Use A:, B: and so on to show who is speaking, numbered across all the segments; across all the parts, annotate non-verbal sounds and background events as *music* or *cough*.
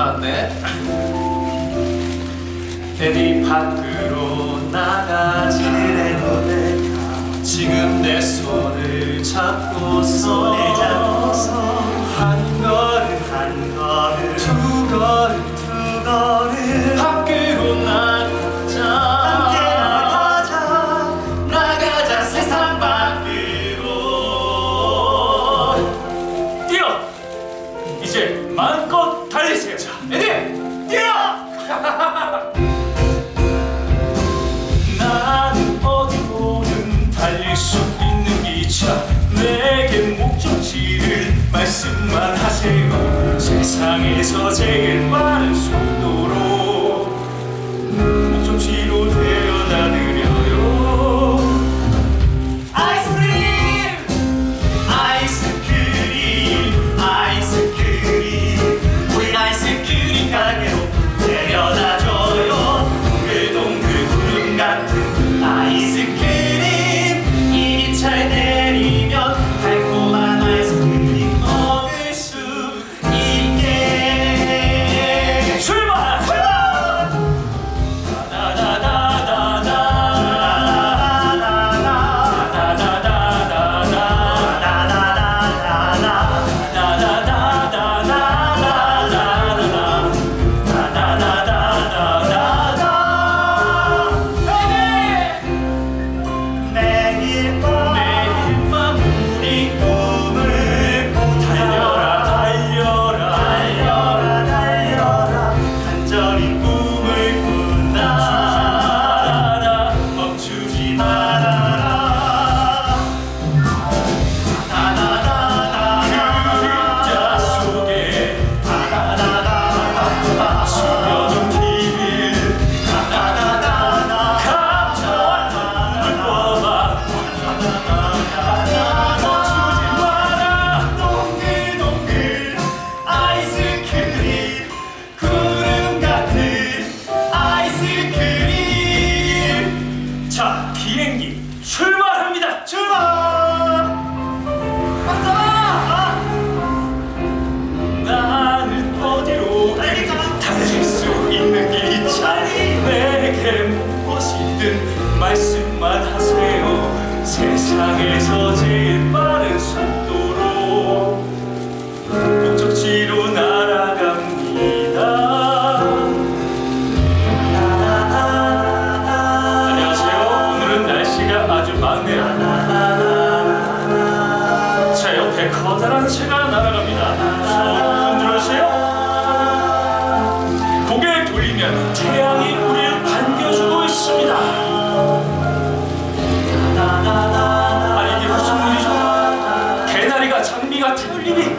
A: 났네.
B: 애들이 밖으로 나가자. 지금 내 손을 잡고서
C: 손을 잡고서
B: 한 걸음
C: 한 걸음
B: 두 걸음
C: 두 걸음
B: 이제 마음껏 달리세요. 자 애들 뛰어! *laughs* 나는 어디로든 달릴 수 있는 기차. 내게 목적지를 말씀만 하세요. 세상에서 제일 빠른 속도로 출발!
C: 맞잖아
B: 나는 어디로 달릴 수 있는 기차 내게 무엇이든 말씀만 하세요. 세상에서 제일 빠른 속도로 목적지로 날아갑니다. 안녕하세요. 오늘은 날씨가 아주 막네요 새가 날아갑니다. 손 흔들어주세요. 고개 돌리면 태양이 우리를 반겨주고 있습니다. 아니 이게 무슨 일이죠? 개나리가 장미가 태블릿이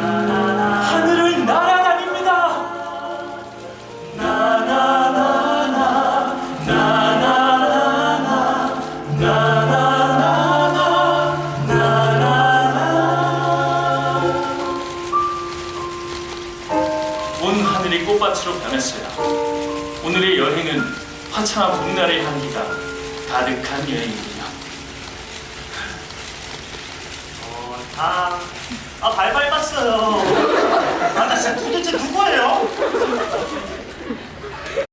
B: 하늘이 꽃밭으로 변했어요. 오늘의 여행은 화창한 봄날의 향기가 가득한 여행이군요.
C: 아, 아 발발 땄어요. 아, 나 진짜 도대체 누구예요?